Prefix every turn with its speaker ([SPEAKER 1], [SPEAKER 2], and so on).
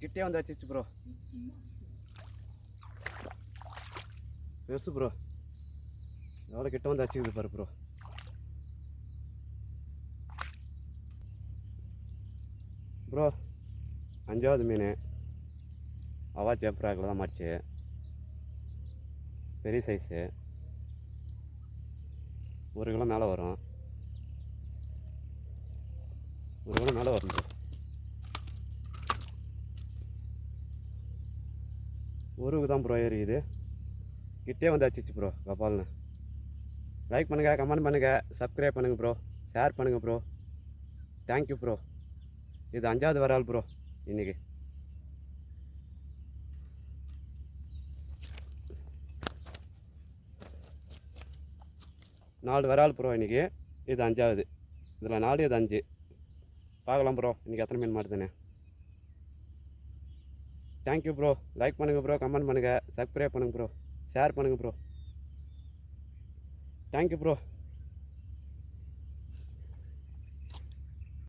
[SPEAKER 1] கிட்டே வந்து வச்சிச்சு ப்ரோ பெருசு ப்ரோ எவ்வளோ கிட்ட வந்து வச்சுக்குது பாரு ப்ரோ ப்ரோ அஞ்சாவது மீன். அவா சேப்பராக்கில் தான் மாச்சு பெரிய சைஸு ஒரு கிலோ மேலே வரும். ஒரு கிலோ மேலே வரும் ப்ரோ உருவுக்கு தான் ப்ரோ ஏறிக்குது கிட்டே வந்து ப்ரோ கபால்னு. லைக் பண்ணுங்கள் கமெண்ட் பண்ணுங்கள் சப்ஸ்கிரைப் பண்ணுங்கள் ப்ரோ ஷேர் பண்ணுங்கள் ப்ரோ தேங்க்யூ ப்ரோ இது அஞ்சாவது வரால் ப்ரோ இன்றைக்கி நாலு வரால் ப்ரோ இன்னைக்கு. இது அஞ்சாவது. இதில் நாலு இது அஞ்சு. பார்க்கலாம் ப்ரோ இன்றைக்கி எத்தனை மீன் மாட்டுதுண்ணே தேங்க்யூ ப்ரோ லைக் பண்ணுங்கள் ப்ரோ கமெண்ட் பண்ணுங்கள் சப்ஸ்கிரைப் பண்ணுங்கள் ப்ரோ ஷேர் பண்ணுங்கள் ப்ரோ தேங்க்யூ ப்ரோ